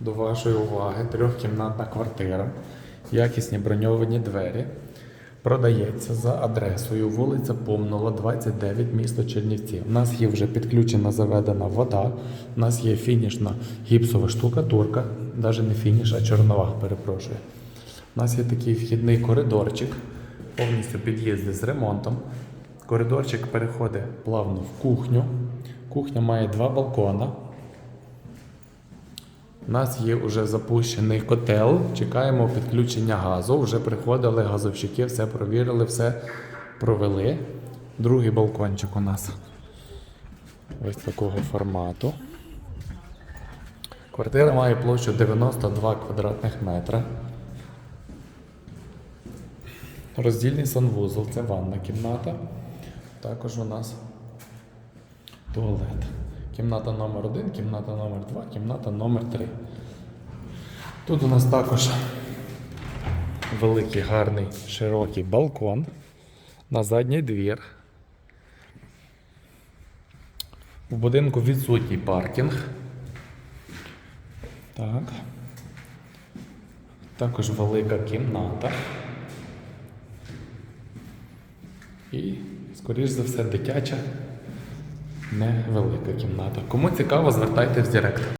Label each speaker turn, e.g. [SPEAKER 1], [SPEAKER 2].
[SPEAKER 1] До вашої уваги трьохкімнатна квартира, якісні броньовані двері. Продається за адресою вулиця Помнова, 29, місто Чернівці. У нас є вже підключена заведена вода, у нас є фінішна гіпсова штукатурка, навіть не фініш, а чорнова, перепрошую. У нас є такий вхідний коридорчик, повністю під'їзди з ремонтом. Коридорчик переходить плавно в кухню. Кухня має два балкона. У нас є вже запущений котел. Чекаємо підключення газу. Вже приходили газовщики, все провірили, все провели. Другий балкончик у нас ось такого формату. Квартира має площу 92 квадратних метра. Роздільний санвузол це ванна кімната. Також у нас туалет. Кімната номер 1 кімната номер 2 кімната номер 3 Тут у нас також великий гарний широкий балкон на задній двір. В будинку відсутній паркінг. Так. Також велика кімната. І, скоріш за все, дитяча невелика кімната. Кому цікаво, звертайтесь в Директ.